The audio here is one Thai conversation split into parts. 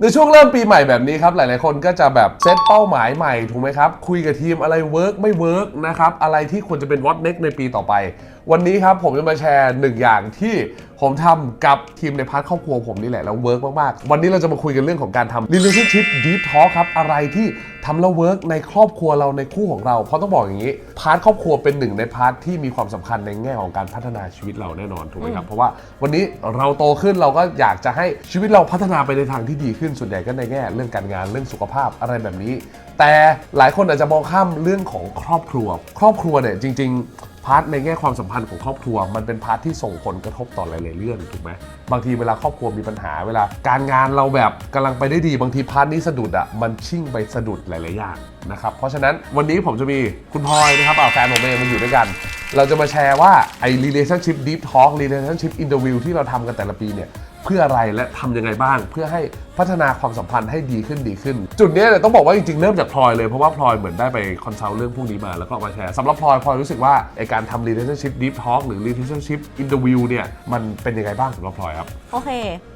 ในช่วงเริ่มปีใหม่แบบนี้ครับ หลาย ๆ คนก็จะแบบเซตเป้าหมายใหม่ถูกไหมครับ คุยกับทีมอะไรเวิร์กไม่เวิร์กนะครับ อะไรที่ควรจะเป็นวอตเน็กในปีต่อไป วันนี้ครับผมจะมาแชร์หนึ่งอย่างที่ผมทำกับทีมในพาร์ทครอบครัวผมนี่แหละแล้วเวิร์กมากๆ วันนี้เราจะมาคุยกันเรื่องของการทำ relationship deep talk ครับ อะไรที่ทำแล้วเวิร์กในครอบครัวเราในคู่ของเรา เพราะต้องบอกอย่างนี้ พาร์ทครอบครัวเป็นหนึ่งในพาร์ทที่มีความสำคัญในแง่ของการพัฒนาชีวิตเราแน่นอนถูกไหมครับเพราะว่าวันนี้เราโตขึ้นเราก็อยากจะให้ชีวิตเราพัฒนาไปในทางที่ดีขึ้นส่วนใหญ่ก็ในแง่ เรื่องการงานเรื่องสุขภาพอะไรแบบนี้ แต่หลายคนอาจจะมองข้ามเรื่องของครอบครัว ครอบครัวเนี่ยจริง ๆ พาร์ทในแง่ความสัมพันธ์ของครอบครัว มันเป็นพาร์ทที่ส่งผลกระทบต่อหลายๆเรื่องถูกไหมบางทีเวลาครอบครัวมีปัญหาเวลา การงานเราแบบกำลังไปได้ดีบางทีพาร์ทนี้สะดุดอะมันชิ่งไปสะดุดหลายๆอย่างนะครับเพราะฉะนั้นวันนี้ผมจะมีคุณพลอยนะครับเอาแฟนผมเองมาอยู่ด้วยกัน เราจะมาแชร์ว่าไอ้ relationship deep talk relationship interview ที่เราทำกันแต่ละปีเนี่ย เพื่ออะไรและทำยังไงบ้าง เพื่อให้พัฒนาความสัมพันธ์ให้ดีขึ้นดีขึ้น จุดนี้เนี่ยต้องบอกว่าจริงๆเริ่มจากพลอยเลยเพราะว่าพลอยเหมือนได้ไปคอนซัลท์เรื่องพวกนี้มาแล้วก็มาแชร์สำหรับพลอยพลอยรู้สึกว่าไอการทำ relationship deep talk หรือ relationship interview เนี่ยมันเป็นยังไงบ้างสำหรับพลอยครับ โอเค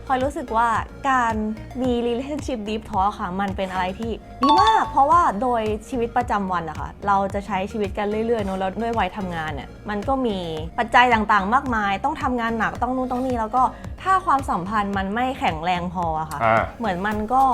พลอยรู้สึกว่าการมี relationship deep talk ค่ะ มันเป็นอะไรที่ดีมาก เพราะว่าโดยชีวิตประจำวันอะค่ะเราจะใช้ชีวิตกันเรื่อยๆเนอะแล้วด้วยวัยทำงานเนี่ยมันก็มีปัจจัยต่างๆ มากมาย ต้องทำงานหนักต้องนู่นต้องนี่แล้วก็ถ้าความสัมพันธ์มันไม่แข็งแรงพออะค่ะ อ่า เหมือนมันก็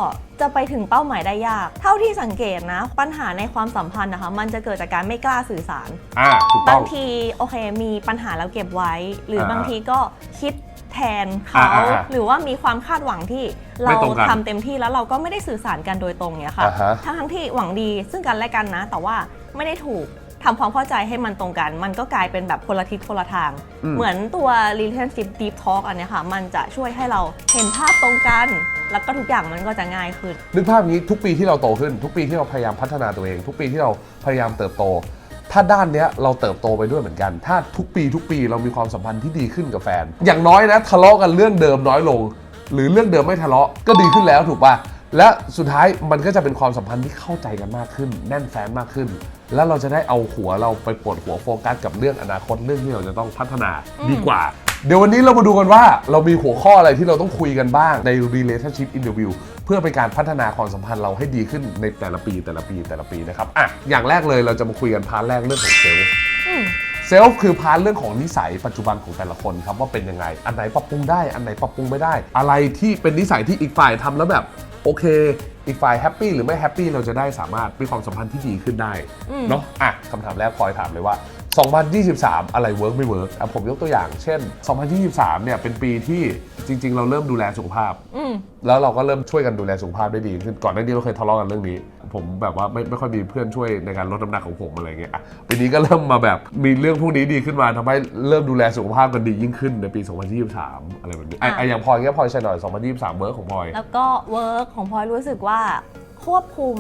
จะไปถึงเป้าหมายได้ยาก เท่าที่สังเกตนะ ปัญหาในความสัมพันธ์นะคะ มันจะเกิดจากการไม่กล้าสื่อสาร อ่าถูกต้บาอง งทีโอเคมีปัญหาแล้วเก็บไว้ หรืออ่าบางทีก็คิดแทนเขาอ่าอ่าอ่าหรือว่ามีความคาดหวังที่ไม่เราตรงกันทำเต็มที่แล้วเราก็ไม่ได้สื่อสารกันโดยตรงเนี่ยค่ะอ่าฮะ ทั้งทั้งๆที่หวังดีซึ่งกันและกันนะ แต่ว่าไม่ได้ถูก ทำความเข้าใจให้มันตรงกัน มันก็กลายเป็นแบบคนละทิศคนละทาง อืม เหมือนตัว relationship deep talk อันเนี้ยค่ะ มันจะช่วยให้เราเห็นภาพตรงกัน แล้วก็ทุกอย่างมันก็จะง่ายขึ้น นึกภาพนี้ทุกปีที่เราโตขึ้น ทุกปีที่เราพยายามพัฒนาตัวเอง ทุกปีที่เราพยายามเติบโต ถ้าด้านเนี้ยเราเติบโตไปด้วยเหมือนกัน ถ้าทุกปีทุกปีเรามีความสัมพันธ์ที่ดีขึ้นกับแฟน อย่างน้อยนะทะเลาะกันเรื่องเดิมน้อยลง หรือเรื่องเดิมไม่ทะเลาะก็ดีขึ้นแล้วถูกป่ะและสุดท้ายมันก็จะเป็นความสัมพันธ์ที่เข้าใจกันมากขึ้น แน่นแฟนมากขึ้น แล้วเราจะได้เอาหัวเราไปปวดหัวโฟกัสกับเรื่องอนาคตเรื่องที่เราจะต้องพัฒนาดีกว่า เดี๋ยววันนี้เรามาดูกันว่าเรามีหัวข้ออะไรที่เราต้องคุยกันบ้างใน relationship interview เพื่อเป็นการพัฒนาความสัมพันธ์เราให้ดีขึ้นในแต่ละปีแต่ละปีแต่ละปีนะครับอะอย่างแรกเลยเราจะมาคุยกันพาร์ทแรกเรื่องของเซลล์อืมเซลฟ์คือพาร์ทเรื่องของนิสัยปัจจุบันของแต่ละคนครับว่าเป็นยังไง อันไหนปรับปรุงได้ อันไหนปรับปรุงไม่ได้ อะไรที่เป็นนิสัยที่อีกฝ่ายทำแล้วแบบ โอเค อีกฝ่ายแฮปปี้หรือไม่แฮปปี้เราจะได้สามารถมีความสัมพันธ์ที่ดีขึ้นได้อืมเนาะอะคำถามแรกพลอยถามเลยว่า 2023 อะไรเวิร์กไม่เวิร์กอะผมยกตัวอย่าง เช่น 2023 เนี่ยเป็นปีที่จริง ๆ เราเริ่มดูแลสุขภาพอืมแล้วเราก็เริ่มช่วยกันดูแลสุขภาพได้ดีขึ้นก่อนหน้านี้เราเคยทะเลาะกันเรื่องนี้ ผมแบบว่าไม่ไม่ค่อยมีเพื่อนช่วยในการลดน้ำหนักของผมอะไรเงี้ยอะปีนี้ก็เริ่มมาแบบมีเรื่องพวกนี้ดีขึ้นมาทำให้เริ่มดูแลสุขภาพกันดียิ่งขึ้นในปี 2023 อะไรแบบนี้อะอะอะอย่างพลอยเงี้ยพลอยใช่หน่อย2023เวิร์กของพลอย แล้วก็เวิร์กของพลอยรู้สึกว่า ควบคุม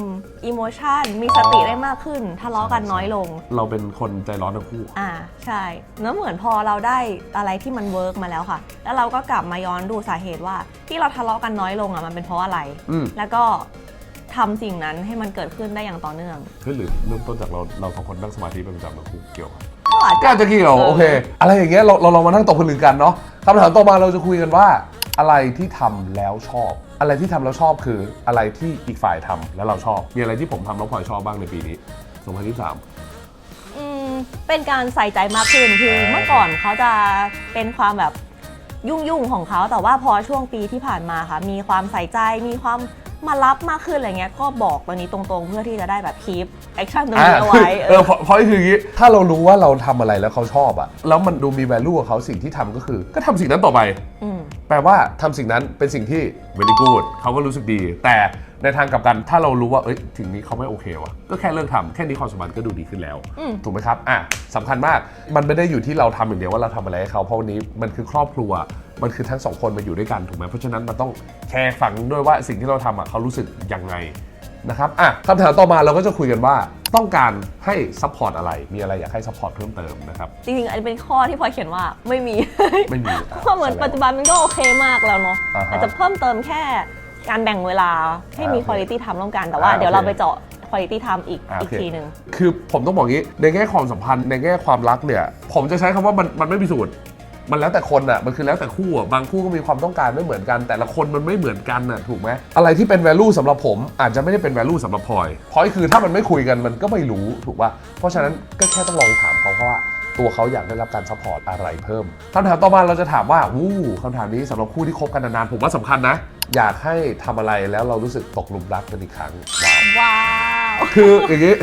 อิโมชันมีสติได้มากขึ้น ทะเลาะกันน้อยลง เราเป็นคนใจร้อนทั้งคู่ อ่าใช่แล้วเหมือนพอเราได้อะไรที่มันเวิร์กมาแล้วค่ะ แล้วเราก็กลับมาย้อนดูสาเหตุว่า ที่เราทะเลาะกันน้อยลงอะมันเป็นเพราะอะไร อืม แล้วก็ทำสิ่งนั้นให้มันเกิดขึ้นได้อย่างต่อเนื่อง เฮ้ยหรือเริ่มต้นจากเราเราสองคนนั่งสมาธิเป็นประจำทั้งคู่เกี่ยวกับก็อาจก็จะ อาจจะเกี่ยวเออโอเค อะไรอย่างเงี้ยเราเราลองมานั่งตกผลึกกันเนาะคำถามต่อมาเราจะคุยกันว่า อะไรที่ทำแล้วชอบ อะไรที่ทำแล้วชอบคืออะไรที่อีกฝ่ายทำแล้วเราชอบ มีอะไรที่ผมทำแล้วพลอยชอบบ้างในปีนี้2023อืมเป็นการใส่ใจมากขึ้นคืออ่าเมื่อก่อนเขาจะเป็นความแบบยุ่งๆของเขาแต่ว่าพอช่วงปีที่ผ่านมาค่ะ มีความใส่ใจมีความมารับมากขึ้นอะไรเงี้ยก็บอกตอนนี้ตรงๆ เพื่อที่จะได้แบบคีปแอคชั่นตรงนี้เอาไว้เออเพราะเพราะคืออย่างงี้ถ้าเรารู้ว่าเราทำอะไรแล้วเขาชอบอะแล้วมันดูมี value กับเขาสิ่งที่ทำก็คือ ก็ทำสิ่งนั้นต่อไปอืม แปลว่าทำสิ่งนั้นเป็นสิ่งที่ very good เขาก็รู้สึกดี แต่ในทางกลับกันถ้าเรารู้ว่าเอ้ยสิ่งนี้เขาไม่โอเควะก็แค่เลิกทำแค่นี้ความสัมพันธ์ก็ดูดีขึ้นแล้วอืมถูกไหมครับอะสำคัญมากมันไม่ได้อยู่ที่เราทำอย่างเดียวว่าเราทำอะไรให้เขาเพราะวันนี้มันคือครอบครัวมันคือทั้งสองคนมาอยู่ด้วยกันถูกไหมเพราะฉะนั้นมันต้องแคร์ฝังด้วยว่าสิ่งที่เราทำอะเขารู้สึกยังไง นะครับอะคำถามต่อมาเราก็จะคุยกันว่าต้องการให้ซัพพอร์ตอะไร มีอะไรอยากให้ซัพพอร์ตเพิ่มเติมนะครับ จริงๆ อันนี้เป็นข้อที่พลอยเขียนว่าไม่มี ไม่มีเพราะเหมือนปัจจุบันมันก็โอเคมากแล้วเนาะอ่าฮะอาจจะเพิ่มเติมแค่การแบ่งเวลาให้มีอ่าโอเคคุณ i t y time ร่วมกันแต่ว่า อ่าเดี๋ยวโอเคเราไปเจาะคุณ i t y time อีกอ่าอีกโอเค ทีหนึ่ง คือผมต้องบอกงี้ในแง่ความสัมพันธ์ในแง่ความรักเนี่ย ผมจะใช้คำว่ามันมันไม่มีสูตร มันแล้วแต่คนอะ มันคือแล้วแต่คู่อะ บางคู่ก็มีความต้องการไม่เหมือนกัน แต่ละคนมันไม่เหมือนกันอะ ถูกไหมอะไรที่เป็น value สำหรับผม อาจจะไม่ได้เป็น value สำหรับพลอยพลอยคือถ้ามันไม่คุยกันมันก็ไม่รู้ถูกป่ะ เพราะฉะนั้นก็แค่ต้องลองถามเขาเพราะว่าตัวเขาอยากได้รับการซัพพอร์ตอะไรเพิ่มคำถามต่อมาเราจะถามว่าวู้คำถามนี้สำหรับคู่ที่คบกันนานๆผมว่าสำคัญนะ อยากให้ทำอะไรแล้วเรารู้สึกตกหลุมรักกันอีกครั้งว้าวว้าวคืออย่างนี้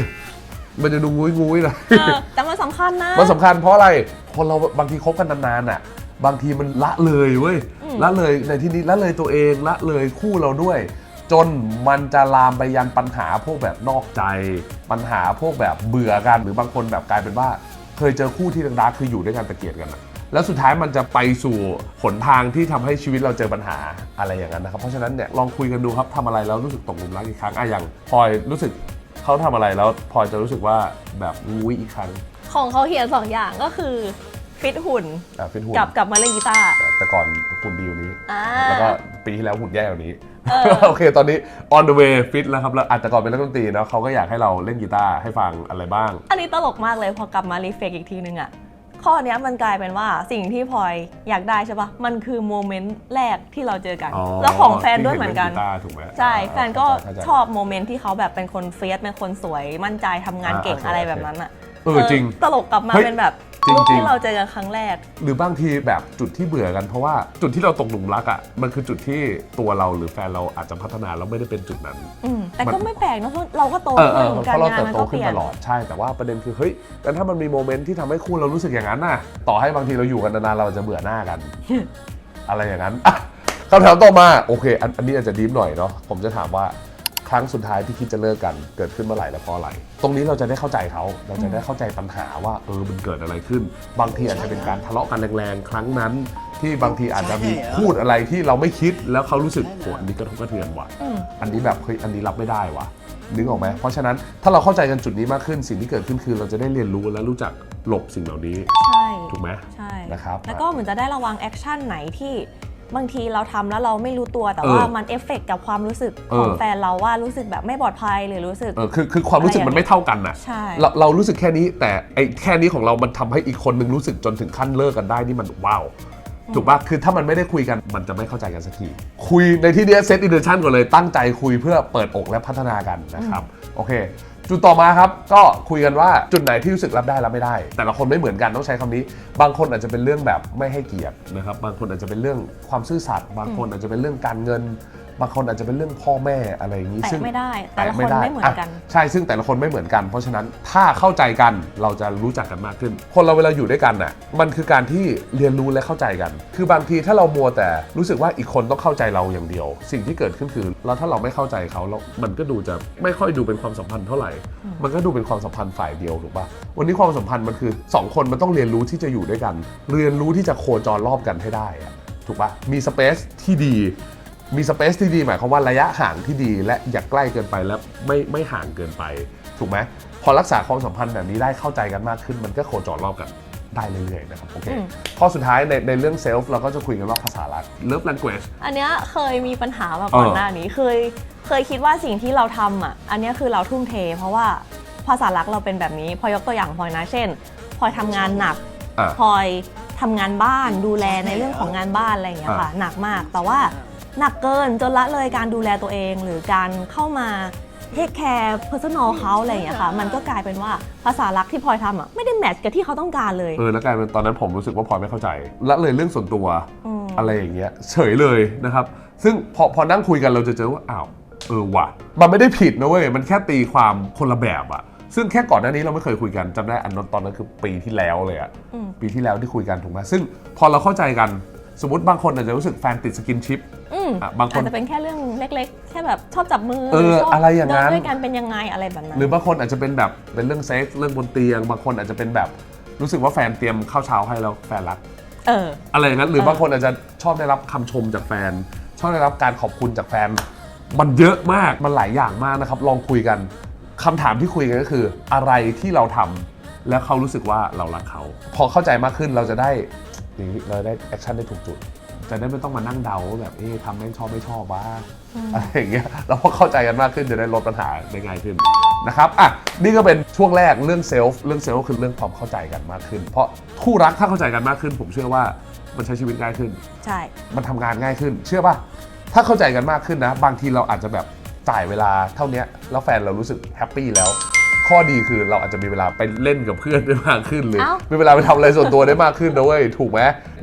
มันจะดูงุ้ยงุ้ยๆนะเออแต่มันสำคัญนะ มันสำคัญเพราะอะไรคนเราบางทีคบกันนานๆอะ บางทีมันละเลยเว้ยอืม ละเลยในที่นี้ละเลยตัวเองละเลยคู่เราด้วย จนมันจะลามไปยันปัญหาพวกแบบนอกใจ ปัญหาพวกแบบเบื่อกันหรือบางคนแบบกลายเป็นว่า เคยเจอคู่ที่รักๆคืออยู่ด้วยกันแต่เกลียดกันอะแล้วสุดท้ายมันจะไปสู่หนทางที่ทำให้ชีวิตเราเจอปัญหาอะไรอย่างนั้นนะครับเพราะฉะนั้นเนี่ยลองคุยกันดูครับทำอะไรแล้วรู้สึกตกหลุมรักอีกครั้งอะอย่างพลอยรู้สึก เขาทำอะไรแล้วพลอยจะรู้สึกว่าแบบงุ้ยอีกครั้งของเขาเขียนสองอย่างก็คือฟิตหุ่นอะเป็นหุ่นกับกลับมาเล่นกีตาร์ แต่ก่อนหุ่นดีกว่านี้ อ่า แล้วก็ปีที่แล้วหุ่นแย่กว่านี้เออโอเค ตอนนี้ on the way fit แล้วครับแล้วอาจจะก่อนเป็นนักดนตรีเนาะเขาก็อยากให้เราเล่นกีตาร์ให้ฟังอะไรบ้าง อันนี้ตลกมากเลยพอกลับมารีเฟกอีกทีนึงอะ ข้อเนี้ยมันกลายเป็นว่าสิ่งที่พลอยอยากได้ใช่ปะมันคือโมเมนต์แรกที่เราเจอกัน อ๋อแล้วของแฟนด้วยเหมือนกัน ที่เล่กีตาร์ถูกไหมใช่ อ่าแฟนก็เข้าใจชอบโมเมนต์ที่เขาแบบเป็นคนเฟียสเป็นคนสวยมั่นใจทำงานเก่งอ่าโอเคอะไรแบบนั้นอะเออจริงตลกกลับมาเฮ้ย เป็นแบบ จริงรูปจริงที่เราเจอกันครั้งแรก หรือบางทีแบบจุดที่เบื่อกันเพราะว่าจุดที่เราตกหลุมรักอะมันคือจุดที่ตัวเราหรือแฟนเราอาจจะพัฒนาแล้วไม่ได้เป็นจุดนั้น อืมแต่มันก็ไม่แปลกนะเพราะเราก็โตเออเอขึ้นอเหมือนเพกันราะเรางานเติบมันโตก็เปขึ้นลี่ยนตลอดใช่แต่ว่าประเด็นคือเฮ้ยแต่ถ้ามันมีโมเมนต์ที่ทำให้คู่เรารู้สึกอย่างนั้นน่ะ ต่อให้บางทีเราอยู่กันนานๆเราจะเบื่อหน้ากัน อะไรอย่างนั้นอะคำถามต่อมาโอเค อันอันนี้อาจจะดีฟหน่อยเนาะผมจะถามว่า ครั้งสุดท้ายที่คิดจะเลิกกันเกิดขึ้นเมื่อไหร่และเพราะอะไร ตรงนี้เราจะได้เข้าใจเขาเราจะได้เข้าใจปัญหาว่าเออมันเกิดอะไรขึ้น บางทีอาจจะเป็นการทะเลาะกันแรงๆครั้งนั้น ที่บางทีอาจจะมีพูดอะไรที่เราไม่คิดแล้วเขารู้สึกโหอันนี้กระทบกระเทือนว่ะอืมอันนี้แบบเฮ้ยอันนี้รับไม่ได้วะนึกออกไหมเพราะฉะนั้นถ้าเราเข้าใจกันจุดนี้มากขึ้นสิ่งที่เกิดขึ้นคือ เราจะได้เรียนรู้และรู้จักหลบสิ่งเหล่านี้ ใช่ ถูกไหมใช่ นะครับ แล้วก็เหมือนจะได้ระวังแอคชั่นไหนที่ บางทีเราทำแล้วเราไม่รู้ตัวแต่เออว่ามันเอฟเฟกต์กับความรู้สึกของเออแฟนเราว่ารู้สึกแบบไม่ปลอดภัยหรือรู้สึกเออคือคือความรู้สึกมันไม่เท่ากันน่ะใช่เราเรารู้สึกแค่นี้แต่ไอ้แค่นี้ของเรามันทำให้อีกคนนึงรู้สึกจนถึงขั้นเลิกกันได้นี่มันว้าวถูกปะคือถ้ามันไม่ได้คุยกันมันจะไม่เข้าใจกันสักที คุยในที่เนี้เซตอินเดชันก่อนเลยตั้งใจคุยเพื่อเปิดอกและพัฒนากันนะครับ โอเค จุดต่อมาครับก็คุยกันว่าจุดไหนที่รู้สึกรับได้รับไม่ได้ แต่ละคนไม่เหมือนกันต้องใช้คำนี้ บางคนอาจจะเป็นเรื่องแบบไม่ให้เกียรตินะครับบางคนอาจจะเป็นเรื่องความซื่อสัตย์บางคนอาจจะเป็นเรื่องการเงิน บางคนอาจจะเป็นเรื่องพ่อแม่อะไรอย่างนี้แตะซึ่งไม่ได้แต่ละคนแตไม่เหมือนกันะใช่ซึ่งแต่ละคนไม่เหมือนกัน เพราะฉะนั้นถ้าเข้าใจกันเราจะรู้จักกันมากขึ้น คนเราเวลาอยู่ด้วยกันน่ะมันคือการที่เรียนรู้และเข้าใจกัน คือบางทีถ้าเรามัวแต่รู้สึกว่าอีกคนต้องเข้าใจเราอย่างเดียว สิ่งที่เกิดขึ้นคือแล้วถ้าเราไม่เข้าใจเขาแล้วมันก็ดูจะไม่ค่อยดูเป็นความสัมพันธ์เท่าไหร่ มันก็ดูเป็นความสัมพันธ์ฝ่ายเดียวถูกปะวันนี้ความสัมพันธ์มันคือสองคนมันต้องเรียนรู้ที่จะอยู่ด้วยกัน เรียนรู้ที่จะโคจรรอบกันให้ได้อะ ถูกปะมีสเปซที่ดี มีสเปซที่ดีหมายความว่าระยะห่างที่ดีและอย่าใกล้เกินไปและไม่ไม่ห่างเกินไป ถูกไหมพอรักษาความสัมพันธ์แบบนี้ได้เข้าใจกันมากขึ้น มันก็โคจรรอบกันได้เรื่อยๆนะครับโอเคอืมข้อสุดท้ายในในเรื่องเซลฟ์เราก็จะคุยกันว่าภาษารัก love language อันเนี้ยเคยมีปัญหามาก่อนเออหน้านี้เคยเคยคิดว่าสิ่งที่เราทำอะอันเนี้ยคือเราทุ่มเท เพราะว่าภาษารักเราเป็นแบบนี้ พอยกตัวอย่างพลอยนะเช่นพลอยทำงานหนักอะพลอยทำงานบ้านดูแลในเรื่องของงานบ้านอะไรอย่างเงี้ยค่ะหนักมากแต่ว่า หนักเกินจนละเลยการดูแลตัวเอง หรือการเข้ามาเทคแคร์เพอร์ซันอลเขาอะไรอย่างเงี้ยค่ะ มันก็กลายเป็นว่าภาษารักที่พลอยทำอะไม่ได้แมทช์กับที่เขาต้องการเลย เออแล้วกลายเป็นตอนนั้นผมรู้สึกว่าพลอยไม่เข้าใจละเลยเรื่องส่วนตัวมอะไรอย่างเงี้ยเฉยเลยนะครับ ซึ่งพอพอนั่งคุยกันเราจะเจอว่าอ้าวเออว่ะ มันไม่ได้ผิดนะเว้ยมันแค่ตีความคนละแบบอะซึ่งแค่ก่อนหน้านี้เราไม่เคยคุยกันจำได้อันนั้นตอนนั้นคือปีที่แล้วเลยอะ อืม ปีที่แล้วที่คุยกันถูกไหมซึ่งพอเราเข้าใจกัน สมมติบางคนอาจจะรู้สึกแฟนติดสกินชิปอืมอะบางคนอาจจะเป็นแค่เรื่องเล็กๆ แค่แบบชอบจับมือเออชบอะไรอย่างนั้น เดินด้วยกันเป็นยังไงอะไรแบบนั้น หรือบางคนอาจจะเป็นแบบเป็นเรื่องเซ็กส์เรื่องบนเตียง บางคนอาจจะเป็นแบบรู้สึกว่าแฟนเตรียมข้าวเช้าให้แล้วแฟนรัก เออ อะไรอย่างนั้นหรือเออ บางคนอาจจะชอบได้รับคำชมจากแฟน ชอบได้รับการขอบคุณจากแฟน มันเยอะมากมันหลายอย่างมากนะครับ ลองคุยกันคำถามที่คุยกันก็คือ อะไรที่เราทำแล้วเขารู้สึกว่าเรารักเขา พอเข้าใจมากขึ้นเราจะได้ อย่างนี้เราได้แอคชั่นได้ถูกจุดจะได้ไม่ต้องมานั่งเดาว่าแบบเอ๊ะทำแม่งชอบไม่ชอบว่าอืมอะไรอย่างเงี้ยเราพอเข้าใจกันมากขึ้นจะได้ลดปัญหาได้ง่ายขึ้นนะครับอะนี่ก็เป็นช่วงแรกเรื่องเซลฟ์เรื่องเซลฟ์คือเรื่องความเข้าใจกันมากขึ้น เพราะคู่รักถ้าเข้าใจกันมากขึ้น ผมเชื่อว่ามันใช้ชีวิตง่ายขึ้น ใช่ มันทำงานง่ายขึ้น เชื่อป่ะถ้าเข้าใจกันมากขึ้นนะ บางทีเราอาจจะแบบจ่ายเวลาเท่าเนี้ยแล้วแฟนเรารู้สึกแฮปปี้แล้ว ข้อดีคือเราอาจจะมีเวลาไปเล่นกับเพื่อนได้มากขึ้นหรือ เอ้ามีเวลาไปทำอะไรส่วนตัวได้มากขึ้นนะเว้ยถูกไหม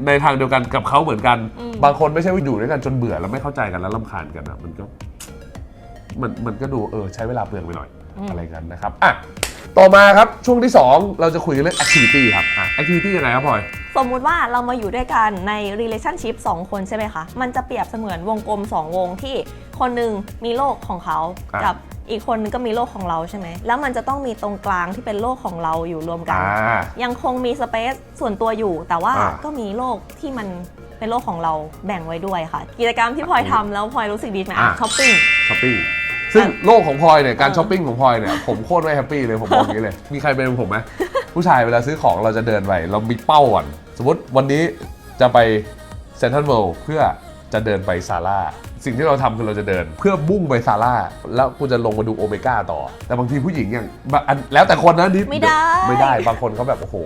ในทางเดียวกันกับเขาเหมือนกัน อืม บางคนไม่ใช่ว่าอยู่ด้วยกันจนเบื่อแล้วไม่เข้าใจกันแล้วลำคาญกันอะมันก็ มันมันก็ดูเออใช้เวลาเปลืองไปหน่อยอะไรกันนะครับอะต่อมาครับช่วงที่สองเราจะคุยกันเรื่อง activity ครับอะ activity ยังไงครับพลอย สมมุติว่าเรามาอยู่ด้วยกันใน relationship 2 คนใช่ไหมคะ มันจะเปรียบเสมือนวงกลม 2 วงที่คนหนึ่งมีโลกของเขา อะ กับ อีกคนนึงก็มีโลกของเราใช่ไหมแล้วมันจะต้องมีตรงกลางที่เป็นโลกของเราอยู่รวมกัน อ่า ยังคงมีสเปซส่วนตัวอยู่ แต่ว่าอ่า ก็มีโลกที่มันเป็นโลกของเราแบ่งไว้ด้วยค่ะ กิจกรรมที่พลอยทำแล้วพลอยรู้สึกดีไหมอ่าช้อปปิ้ง ช้อปปิ้งซึ่งโลกของพลอยเนี่ยการเออ ช้อปปิ้งของพลอยเนี่ยผมโคตรไม่แฮปปี้เลยผมบอกอย่างนี้เลย มีใครเป็นเหมือนผมไหมผู้ชายเวลาซื้อของเราจะเดินไปเรามีเป้าก่อน สมมติวันนี้จะไปเซนทรัลเวิลด์เพื่อ จะเดินไปซาร่าสิ่งที่เราทำคือเราจะเดิน เพื่อบุ้งไปซาร่าแล้วกูจะลงมาดูโอเมก้าต่อ แต่บางทีผู้หญิงอย่างบางอันแล้วแต่คนนะนิดไม่ได้ไม่ได้บางคนเขาแบบโอ้โห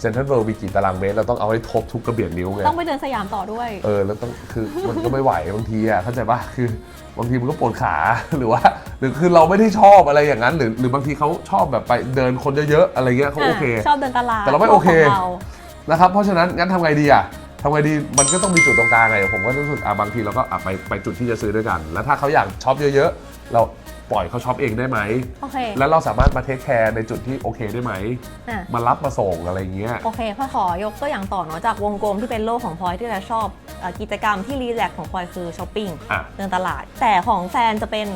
เซนทรัลเวิลด์มีกี่ตารางเมตรเราต้องเอาให้ทบทุกกระเบียดนิ้วไงต้องไปเดินสยามต่อด้วย เออแล้วต้องคือมันก็ไม่ไหวบางทีอะเข้าใจป่ะคือบางทีมันก็ปวดขาหรือว่า หรือคือเราไม่ได้ชอบอะไรอย่างนั้น หรือหรือบางทีเขาชอบแบบไปเดินคนเยอะๆอะไรเงี้ยเขาโอเค ชอบเดินตลาดแต่เราไม่โอเคของรานะครับเพราะฉะนั้นงั้นทำไงดีอะ ทำไงดีมันก็ต้องมีจุดตรงกลางไงผมก็รู้สึกอะบางทีเราก็อะไปไปจุดที่จะซื้อด้วยกัน แล้วถ้าเขาอยากช็อปเยอะๆ เราปล่อยเขาช็อปเองได้ไหม โอเค แล้วเราสามารถมาเทคแคร์ในจุดที่โอเคได้ไหม อะ มารับมาส่งอะไรเงี้ย โอเคพ่อขอยกตัวอย่างต่อเนาะจากวงกลมที่เป็นโลกของพลอยที่เราชอบเอ่อกิจกรรมที่รีแลกซ์ของพลอยคือช้อปปิ้งอะ เดินตลาด แต่ของแฟนจะเป็น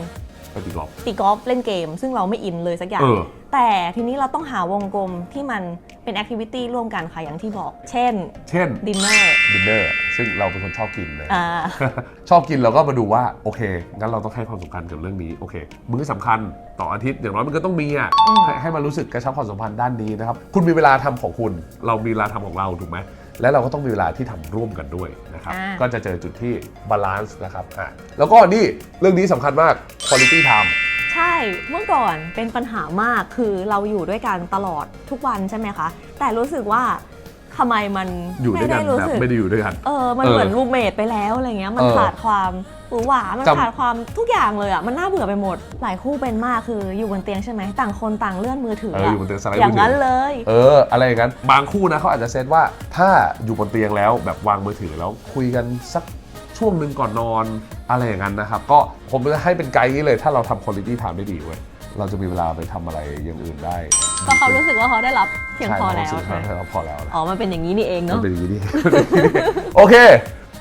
ไปตีกอล์ฟตีกอล์ฟเล่นเกม ซึ่งเราไม่อินเลยสักอย่าง เออ แต่ทีนี้เราต้องหาวงกลมที่มัน เป็นแอคทิวิตี้ร่วมกันค่ะอย่างที่บอก เช่นเช่นดินเนอร์ดินเนอร์ซึ่งเราเป็นคนชอบกินเลย อ่า ชอบกินเราก็มาดูว่าโอเคงั้นเราต้องให้ความสำคัญกับเรื่องนี้โอเคมื้อสำคัญต่ออาทิตย์อย่างน้อยมันก็ต้องมีอะอืม ให้ให้มันรู้สึกกระชับความสัมพันธ์ด้านนี้นะครับ คุณมีเวลาทำของคุณ เรามีเวลาทำของเราถูกไหมและเราก็ต้องมีเวลาที่ทำร่วมกันด้วยนะครับ อ่า ก็จะเจอจุดที่บาลานซ์นะครับอะแล้วก็นี่เรื่องนี้สำคัญมาก quality time ใช่เมื่อก่อนเป็นปัญหามากคือเราอยู่ด้วยกันตลอดทุกวันใช่ไหมคะ แต่รู้สึกว่าทำไมมันอยู่ด้วยกันไม่รู้แบบสึกไม่ได้อยู่ด้วยกัน เออ มันเออเหมือนรูเมทไปแล้วอะไรเงี้ย มันเออขาดความหวือหวา มันจำขาดความทุกอย่างเลยอะ มันน่าเบื่อไปหมด หลายคู่เป็นมากคืออยู่บนเตียงใช่ไหม ต่างคนต่างเลื่อนมือถือเอออะอยู่บนเตียงสไลด์อย่างมือถือนั้นเลย เออ อะไรอย่างนั้น บางคู่นะเขาอาจจะเซตว่าถ้าอยู่บนเตียงแล้วแบบวางมือถือแล้วคุยกันสัก ช่วงหนึ่งก่อนนอนอะไรอย่างนั้นนะครับ ก็ผมจะให้เป็นไกด์นี้เลย ถ้าเราทำคุณ i t y time ได้ดีเว้ยเราจะมีเวลาไปทำอะไรอย่างอื่นได้ก็เขารู้สึกว่าเขาได้รับเพียงใช่พอเราแล้วรู้สึกใช่ไหมว่าเราพอแล้วนะอ๋อมันเป็นอย่างนี้นี่เองมันเนาะเป็นอย่างนี้ดิโอเค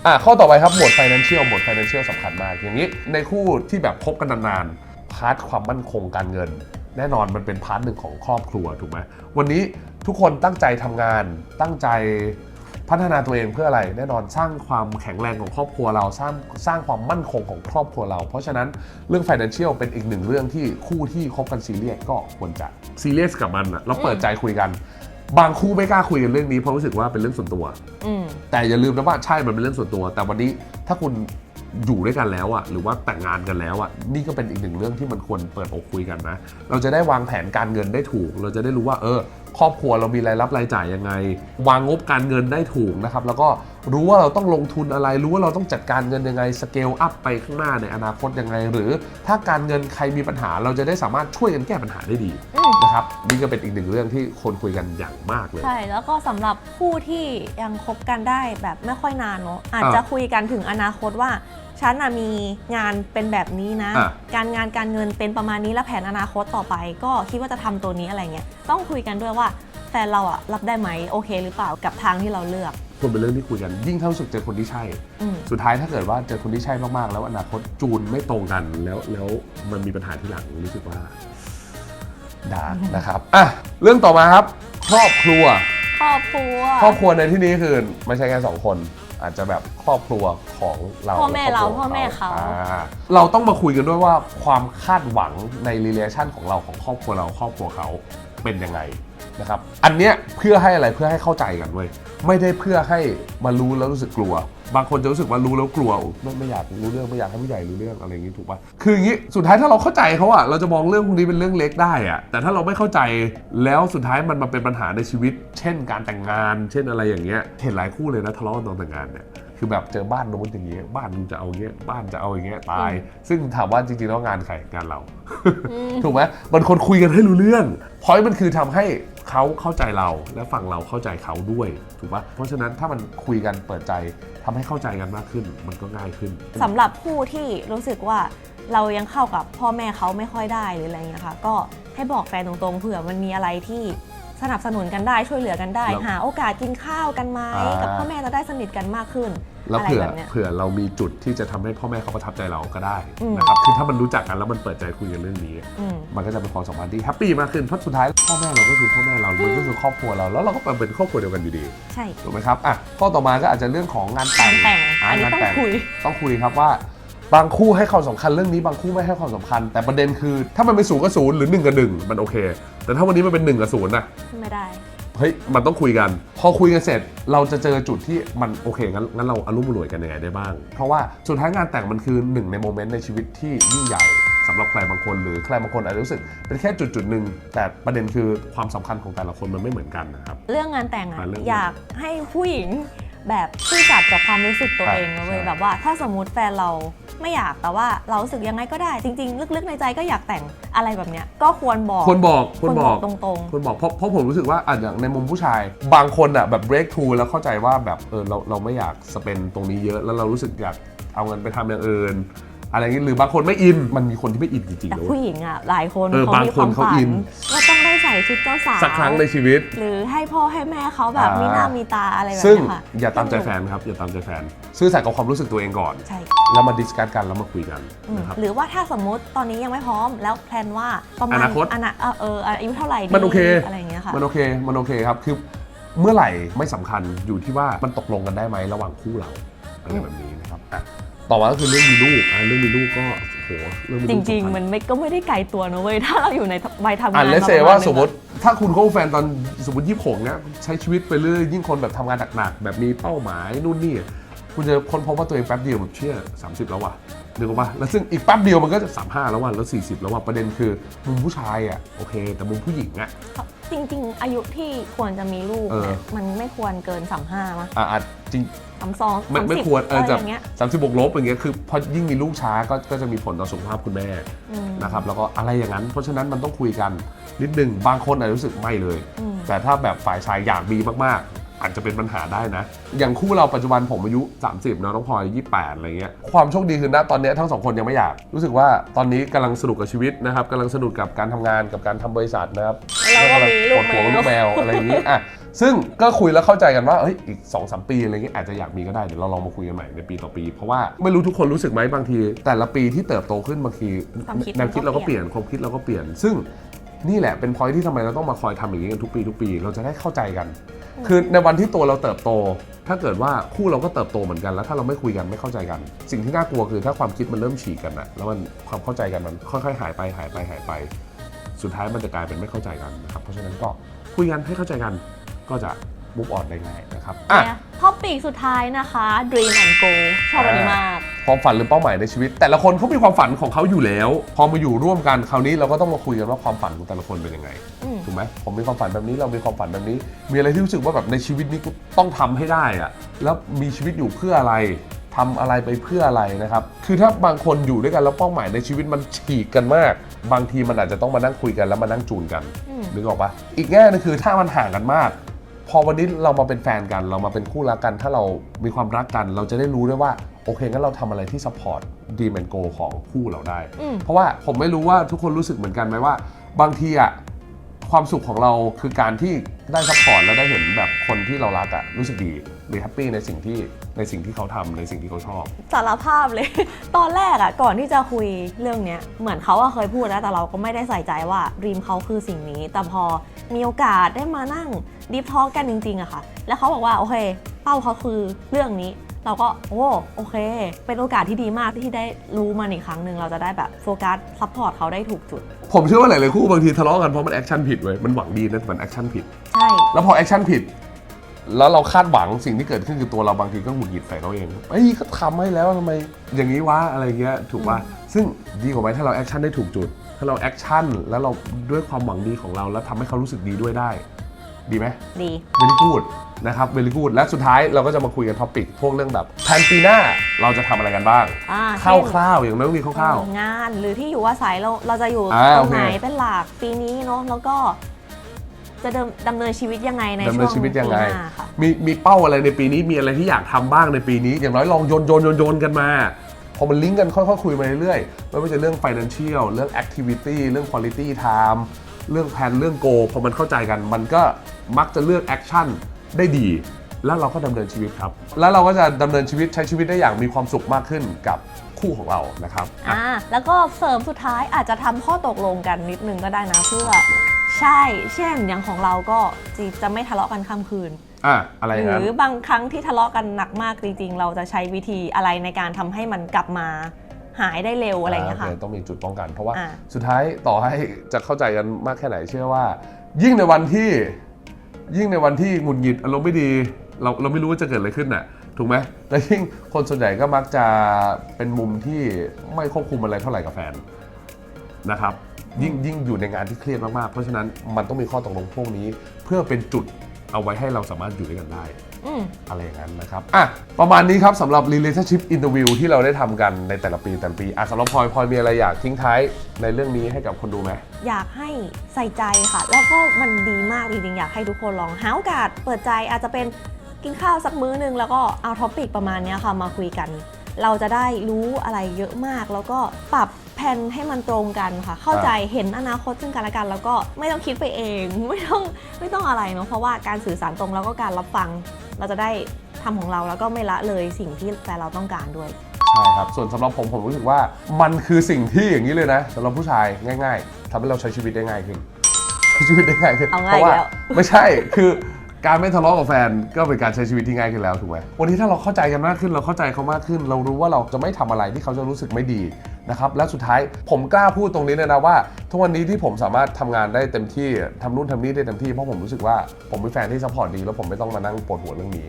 อะข้อต่อไปครับหมวด financial หมวด financial สำคัญมาก อย่างนี้ในคู่ที่แบบคบกันนานๆพาร์ทความมั่นคงการเงิน แน่นอนมันเป็นพาร์ทหนึ่งของครอบครัวถูกไหมวันนี้ทุกคนตั้งใจทำงานตั้งใจ พัฒนาตัวเองเพื่ออะไรแน่นอนสร้างความแข็งแรงของครอบครัวเราสร้างสร้างความมั่นคงของครอบครัวเรา เพราะฉะนั้นเรื่อง financial เป็นอีกหนึ่งเรื่องที่คู่ที่คบกันซีเรียสก็ควรจะซีเรียสกับมันอะเราเปิดใจคุยกัน บางคู่ไม่กล้าคุยกันเรื่องนี้เพราะรู้สึกว่าเป็นเรื่องส่วนตัว อืมแต่อย่าลืมนะว่าใช่มันเป็นเรื่องส่วนตัว แต่วันนี้ถ้าคุณอยู่ด้วยกันแล้วอะหรือว่าแต่งงานกันแล้วอะนี่ก็เป็นอีกหนึ่งเรื่องที่มันควรเปิดอกคุยกันนะ เราจะได้วางแผนการเงินได้ถูก เราจะได้รู้ว่าเออ ครอบครัวเรามีรายรับรายจ่ายยังไง วางงบการเงินได้ถูกนะครับ แล้วก็รู้ว่าเราต้องลงทุนอะไร รู้ว่าเราต้องจัดการเงินยังไงสเกลอัพไปข้างหน้าในอนาคตยังไง หรือถ้าการเงินใครมีปัญหาเราจะได้สามารถช่วยกันแก้ปัญหาได้ดีนะครับนี่ก็เป็นอีกหนึ่งเรื่องที่คนคุยกันอย่างมากเลย ใช่ แล้วก็สำหรับคู่ที่ยังคบกันได้แบบไม่ค่อยนานเนอะอาจจะคุยกันถึงอนาคตว่า ฉันน่ะมีงานเป็นแบบนี้นะ อะ การงานการเงินเป็นประมาณนี้แล้วแผนอนาคตต่อไป ก็คิดว่าจะทำตัวนี้อะไรเงี้ยต้องคุยกันด้วยว่าแฟนเราอะรับได้ไหมโอเค หรือเปล่ากับทางที่เราเลือก ควรเป็นเรื่องที่คุยกัน ยิ่งถ้ารู้สึกเจอคนที่ใช่ อืม สุดท้ายถ้าเกิดว่าเจอคนที่ใช่มากๆ แล้วอนาคตจูนไม่ตรงกันแล้วแล้วมันมีปัญหาที่หลังรู้สึกว่าดาร์กนะครับอะเรื่องต่อมาครับ ครอบครัว ครอบครัว ครอบครัวในที่นี้คือไม่ใช่แค่สองคน อาจจะแบบครอบครัวของเราพ่อแม่เราคอบคพ่อแม่ขเขา อ่เราต้องมาคุยกันด้วยว่าความคาดหวังใน relation ของเราของครอบครัวเราครอบครัวเขาเป็นยังไงนะครับ อันเนี้ยเพื่อให้อะไรเพื่อให้เข้าใจกันเว้ยไม่ได้เพื่อให้มารู้แล้วรู้สึกกลัว บางคนจะรู้สึกว่ารู้แล้วกลัวไม่ไม่อยากรู้เรื่องไม่อยากให้ผู้ใหญ่รู้เรื่องอะไรอย่างนี้ถูกปะคืออย่างนี้สุดท้ายถ้าเราเข้าใจเขาอะเราจะมองเรื่องพวกนี้เป็นเรื่องเล็กได้อะแต่ถ้าเราไม่เข้าใจแล้วสุดท้ายมันมาเป็นปัญหาในชีวิต เช่น การแต่งงาน เช่นอะไรอย่างเงี้ยเห็นหลายคู่เลยนะทะเลาะกันตอนแต่งงานเนี่ย คือแบบเจอบ้านโน้นอย่างเงี้ยบ้านมึงจะเอาอย่างเงี้ยบ้านจะเอาอย่างเงี้ยตาย ซึ่งถามว่าจริงๆแล้วงานใครงานเรา ถูกไหมมันคนคุยกันให้รู้เรื่องพอยมันคือทำให้เขาเข้าใจเราและฝั่งเราเข้าใจเขาด้วยถูกปะเพราะฉะนั้นถ้ามันคุยกันเปิดใจทำให้เข้าใจกันมากขึ้น มันก็ง่ายขึ้นสำหรับผู้ที่รู้สึกว่าเรายังเข้ากับพ่อแม่เขาไม่ค่อยได้หรืออะไรเงี้ยค่ะ ก็ให้บอกแฟนตรงๆเผื่อมันมีอะไรที่ สนับสนุนกันได้ช่วยเหลือกันได้ แล้ว หาโอกาสกินข้าวกันไหมอ่ากักับพ่อแม่จะได้สนิทกันมากขึ้นแล้วอะไรเผื่อแบบเนี้ย เผื่อเรามีจุดที่จะทำให้พ่อแม่เขาประทับใจเราก็ได้อืม นะครับคือถ้ามันรู้จักกันแล้วมันเปิดใจคุยกันเรื่องนี้ อืม มันก็จะเป็นความสัมพันธ์ที่แฮปปี้มากขึ้นเพราะสุดท้ายพ่อแม่เราก็คือพ่อแม่เรามันก็คือครอบครัวเราแล้วเราก็เป็นครอบครัวเดียวกันอยู่ดีใช่ถูกไหมครับอะข้อต่อมาก็อาจจะเรื่องของงานแต่กางรแต่งอะอันนี้งานต้องแต่งคุย ต้องคุยครับว่า บางคู่ให้ความสำคัญเรื่องนี้บางคู่ไม่ให้ความสำคัญ แต่ประเด็นคือ ถ้ามันเป็นศูนย์กับศูนย์หรือหนึ่งกับหนึ่งมันโอเค แต่ถ้าวันนี้มันเป็นหนึ่งกับศูนย์นะไม่ได้เฮ้ยมันต้องคุยกัน พอคุยกันเสร็จเราจะเจอจุดที่มันโอเคงั้นงั้นเราอารมณ์รวยกันยังไงได้บ้าง เพราะว่าสุดท้ายงานแต่งมันคือหนึ่งในโมเมนต์ในชีวิตที่ยิ่งใหญ่สำหรับใครบางคนหรือใครบางคนอาจจะรู้สึกเป็นแค่จุดจุดๆหนึ่งแต่ประเด็นคือความสำคัญของแต่ละคนมันไม่เหมือนกันนะครับ เรื่องงานแต่งอะอะเรื่องอยากให้ผู้หญิง แบบซื่อสัตย์กับความรู้สึกตัวครับเองนะเว้ยใช่แบบว่าถ้าสมมติแฟนเราไม่อยากแต่ว่าเรารู้สึกยังไงก็ได้ จริง ๆ ลึกๆในใจก็อยากแต่งอะไรแบบเนี้ยก็ควรบอกคนบอกคนบอกตรงคนบอกเพราะเพราะผมรู้สึกว่าอะอย่างในมุมผู้ชาย บางคนอะแบบ break through แล้วเข้าใจว่าแบบเออเราเราไม่อยากสเปนตรงนี้เยอะแล้วเรารู้สึกอยากเอาเงินไปทำอย่างอื่น อะไรอย่างนี้หรือบางคนไม่อินมันมีคนที่ไม่อินจริงๆแต่ๆนะผู้เว้ยหญิงอะหลายคนเออเขาบางมีคคนวามเขาฝัอิน นว่าต้องได้ใส่ชุดเจ้าสาวสักครั้งในชีวิต หรือให้พ่อให้แม่เขาแบบอ่ามี มีหน้ามีตาอะไรแบบซึ่งเนี้ยค่ะอย่าตามใจแฟนครับอย่าตามใจแฟน ซื่อสัตย์กับความรู้สึกตัวเองก่อน ใช่แล้วมาดิสคัสกันแล้วมาคุยกันอืมนะครับ หรือว่าถ้าสมมติตอนนี้ยังไม่พร้อมแล้วแพลนว่าประมาณอนาคตอนาเออเอออายุเท่าไหร่ดีมันโอเค อะไรอย่างเงี้ยค่ะ มันโอเคมันโอเคครับคือเมื่อไหร่ไม่สำคัญอยู่ที่ว่ามันตกลงกันได้ไหมระหว่างคู่เราอะไรแบบนี้นะครับอะ ต่อมาก็คือเรื่องมีลูกอะเรื่องมีลูกก็โอ้โหเรื่องมีจลูกริง สำคัญ ๆ มันไม่ก็ไม่ได้ไกลตัวนะเว้ย ถ้าเราอยู่ในวัยทำงาอ่านเลมาเซประณว่านึงสมมติอะถ้าคุณคบแฟนตอนสมมติยี่หกเนี่ยใช้ชีวิตไปเรื่อยยิ่งคนแบบทำงานหนักๆ แบบมีเป้าหมายนู่นนี่ คุณจะค้นพบว่าตัวเองแป๊บเดียวแบบเชื่อ 30 แล้วว่ะนึกออกปะแล้วซึ่งอีกแป๊บเดียวมันก็จะ 35 แล้วว่ะแล้ว 40 แล้วว่ะประเด็นคือมุมผู้ชายอะโอเค แต่มุมผู้หญิงอะ จริง ๆ อายุที่ควรจะมีลูกเออ เนี่ยมันไม่ควรเกินสามห้ามั้ย อะอะจริง สามสองไม่สามไม่สิบควรเอออะไรจะอย่างเงี้ย สามสิบบวกลบอย่างเงี้ยคือพอยิ่งมีลูกช้าก็ก็จะมีผลต่อสุขภาพคุณแม่อืม นะครับแล้วก็อะไรอย่างนั้น เพราะฉะนั้นมันต้องคุยกันนิดหนึ่งบางคนอาจจะรู้สึกไม่เลย อืม แต่ถ้าแบบฝ่ายชายอยากมีมากๆ อาจจะเป็นปัญหาได้นะ อย่างคู่เราปัจจุบันผมอายุ 30เนอะน้องพลอย28อะไรเงี้ยความโชคดีคือณตอนเนี้ยทั้งสองคนยังไม่อยาก รู้สึกว่าตอนนี้กำลังสนุกกับชีวิตนะครับกำลังสนุกกับการทำงานกับการทำบริษัทนะครับแล้วก็มีลูกปวดหัวแมวลูกแมวอะไรอย่างนี้อะซึ่งก็คุยแล้วเข้าใจกันว่าเฮ้ยอีก2อสปีอะไรเงี้ยอาจจะอยากมีก็ได้เดี๋ยวเราลองมาคุยกันใหม่ในปีต่อปี เพราะว่าไม่รู้ทุกคนรู้สึกไหมบางที แต่ละปีที่เติบโตขึ้นบางทีความคิดแนวคิดมันก็เราก็เปเปลี่ลี่ยยนนความคิดเราก็เปลี่ยน ซึ่งนี่แหละเป็นพอยที่ทำไมเราต้องมาคอยทำอย่างนี้กันทุกปีทุกปี เราจะได้เข้าใจกัน คือในวันที่ตัวเราเติบโต ถ้าเกิดว่าคู่เราก็เติบโตเหมือนกันแล้ว ถ้าเราไม่คุยกันไม่เข้าใจกัน สิ่งที่น่ากลัวคือถ้าความคิดมันเริ่มฉีกกันนะแล้วมันความเข้าใจกันมันค่อยๆหายไปหายไปหายไป สุดท้ายมันจะกลายเป็นไม่เข้าใจกันนะครับเพราะฉะนั้นก็คุยกันให้เข้าใจกันก็จะมุกออนได้ง่ายนะครับอะเนี่ยท็อปปีกสุดท้ายนะคะ Dream and Go ชอบอันนี้มาก ความฝันหรือเป้าหมายในชีวิต แต่ละคนเขามีความฝันของเขาอยู่แล้ว พอมาอยู่ร่วมกันคราวนี้เราก็ต้องมาคุยกันว่าความฝันของแต่ละคนเป็นยังไงอืมถูกไหมผมมีความฝันแบบนี้เรามีความฝันแบบนี้ มีอะไรที่รู้สึกว่าแบบในชีวิตนี้กูต้องทำให้ได้อะแล้วมีชีวิตอยู่เพื่ออะไรทำอะไรไปเพื่ออะไรนะครับ คือถ้าบางคนอยู่ด้วยกันแล้วเป้าหมายในชีวิตมันฉีกกันมาก บางทีมันอาจจะต้องมานั่งคุยกันแล้วมานั่งจูนกันอืมนึกออกปะอีกแง่นึงคือถ้ามันห่างกันมาก พอวันนี้เรามาเป็นแฟนกัน เรามาเป็นคู่รักกัน ถ้าเรามีความรักกัน เราจะได้รู้ด้วยว่า โอเคงั้นเราทำอะไรที่ซัพพอร์ตดีแมนโกของคู่เราได้ อืม เพราะว่าผมไม่รู้ว่าทุกคนรู้สึกเหมือนกันไหมว่า บางทีอะความสุขของเราคือการที่ได้ซัพพอร์ตและได้เห็นแบบคนที่เรารักอะรู้สึกดีหรือแฮปปี้ในสิ่งที่ในสิ่งที่เขาทำในสิ่งที่เขาชอบ สารภาพเลย ตอนแรกอะก่อนที่จะคุยเรื่องเนี้ยเหมือนเขาอะเคยพูดนะแต่เราก็ไม่ได้ใส่ใจว่ารีมเขาคือสิ่งนี้ แต่พอมีโอกาสได้มานั่งดีฟทอ l k กันจริงๆอะค่ะ แล้วเขาบอกว่าโอเค เป้าเขาคือเรื่องนี้ เราก็โอ้โอเค เป็นโอกาสที่ดีมากที่ได้รู้มันอีกครั้งหนึ่งเราจะได้แบบโฟกัสซัพพอร์ตเขาได้ถูกจุด ผมเชื่อว่าหลายๆคู่บางทีทะเลาะกันเพราะมันแอคชั่นผิดเว้ยมันหวังดีนะแต่มันแอคชั่นผิด ใช่ แล้วพอแอคชั่นผิด แล้วเราคาดหวังสิ่งที่เกิดขึ้นคือตัวเราบางทีก็หงุดหงิดใส่เขาเองเอ้ยก็ทำให้แล้วทำไมอย่างนี้วะอะไรเงี้ยถูกป่ะซึ่งดีกว่าไหมถ้าเราแอคชั่นได้ถูกจุด ถ้าเราแอคชั่นแล้วเราด้วยความหวังดีของเราแล้วทำให้เขารู้สึกดีด้วยได้ ดีไหมดี เวลิกูดนะครับเวลิกูดและสุดท้ายเราก็จะมาคุยกันท็อปิกพวกเรื่องแบบแผนปีหน้าเราจะทำอะไรกันบ้างอ่าคเช่น ร่าวๆอย่างน้อยมีคร่าว งานหรือที่อยู่อาศัยเราเราจะอยู่อ่าตรโองเค ไหนเป็นหลักปีนี้เนาะแล้วก็ จะดำดำเนินชีวิตยังไงในๆดำช่เนิวนงชีวิตยังไง ปีหน้าค่ะมีมีเป้าอะไรในปีนี้มีอะไรที่อยากทำบ้างในปีนี้ อย่างน้อยลองโยนโยนโยนโยนกันมาพอมันลิงก์กันค่อยๆคุยมาเรื่อยๆไม่ว่าจะเรื่อง financial เรื่อง activity เรื่อง quality time เรื่องแผนเรื่อง goal พอมันเข้าใจกันมันก็ มักจะเลือก action ได้ดี แล้วเราก็ดำเนินชีวิตครับ แล้วเราก็จะดำเนินชีวิตใช้ชีวิตได้อย่างมีความสุขมากขึ้นกับคู่ของเรานะครับอะอ่าแล้วก็เสริมสุดท้ายอาจจะทำข้อตกลงกันนิดนึงก็ได้นะเพื่อใช่ เช่นอย่างของเราก็จะจะไม่ทะเลาะกันค่ำคืนอะอะไรอหย่างนั้นรือบางครั้งที่ทะเลาะกันหนักมากจริงๆ เราจะใช้วิธีอะไรในการทำให้มันกลับมาหายได้เร็วอะไรอย่างเงี้ยค่ะโอต้องมีจุดป้องกัน เพราะว่าอ่าสุดท้ายต่อให้จะเข้าใจกันมากแค่ไหนเชื่อว่า ยิ่งในวันที่ ยิ่งในวันที่หงุดหงิดอารมณ์ไม่ดี เราเราไม่รู้ว่าจะเกิดอะไรขึ้นน่ะถูกไหมและยิ่งคนส่วนใหญ่ก็มักจะเป็นมุมที่ไม่ควบคุมอะไรเท่าไหร่กับแฟนนะครับยิ่งยิ่งอยู่ในงานที่เครียดมากๆ เพราะฉะนั้นมันต้องมีข้อตกลงพวกนี้ เพื่อเป็นจุด เอาไว้ให้เราสามารถอยู่ด้วยกันได้อืม อะไรอย่างนั้นนะครับอะประมาณนี้ครับสำหรับ relationship interview ที่เราได้ทำกันในแต่ละปีแต่ละปีอะสำหรับพลอยพลอยมีอะไรอยากทิ้งท้ายในเรื่องนี้ให้กับคนดูไหม อยากให้ใส่ใจค่ะ แล้วก็มันดีมากจริงๆ อยากให้ทุกคนลองหาโอกาสเปิดใจอาจจะเป็นกินข้าวสักมื้อหนึง แล้วก็เอาท็อปิกประมาณเนี้ยค่ะมาคุยกัน เราจะได้รู้อะไรเยอะมาก แล้วก็ปรับ แผนให้มันตรงกันค่ะ เข้าใจเห็นอนาคตซึ่งกันและกัน แล้วก็ไม่ต้องคิดไปเอง ไม่ต้องไม่ต้องอะไรเนาะเพราะว่าการสื่อสารตรงแล้วก็การรับฟัง เราจะได้ทำของเราแล้วก็ไม่ละเลยสิ่งที่แฟนเราต้องการด้วยใช่ครับ ส่วนสำหรับผมผมรู้สึกว่ามันคือสิ่งที่อย่างนี้เลยนะสำหรับผู้ชายง่าย ๆทำให้เราใช้ชีวิตได้ง่ายขึ้นใช้ชีวิตได้ง่ายขึ้นเอาเพง่ายราะว่าแล้วไม่ใช่คือการไม่ทะเลาะกับแฟนก็เป็นการใช้ชีวิตที่ง่ายขึ้นแล้วถูกไหมวันนี้ถ้าเราเข้าใจกันมากขึ้นเราเข้าใจเขามากขึ้น เรารู้ว่าเราจะไม่ทำอะไรที่เขาจะรู้สึกไม่ดี นะครับและสุดท้ายผมกล้าพูดตรงนี้เลยนะว่า ทุกวันนี้ที่ผมสามารถทำงานได้เต็มที่ทำนู่นทำนี่ได้เต็มที่เพราะผมรู้สึกว่าผมมีแฟนที่ซัพพอร์ตดีแล้วผมไม่ต้องมานั่งปวดหัวเรื่องนี้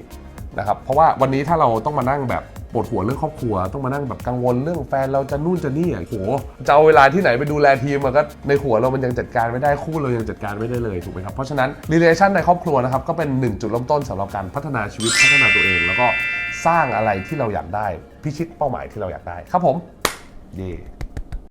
นะครับเพราะว่าวันนี้ถ้าเราต้องมานั่งแบบปวดหัวเรื่องครอบครัว ต้องมานั่งแบบกังวลเรื่องแฟนเราจะนู่นจะนี่อะโหจะเอาเวลาที่ไหนไปดูแลทีมมันก็ในหัวเรามันยังจัดการไม่ได้คู่เรายังจัดการไม่ได้เลยถูกไหมครับเพราะฉะนั้น relation ในครอบครัวนะครับก็เป็นหนึ่งจุดเริ่มต้นสำหรับการพัฒนาชีวิตพัฒนาตัวเอง แล้วก็สร้างอะไรที่เราอยากได้พิชิตเป้าหมายที่เราอยากได้ครับผม เย่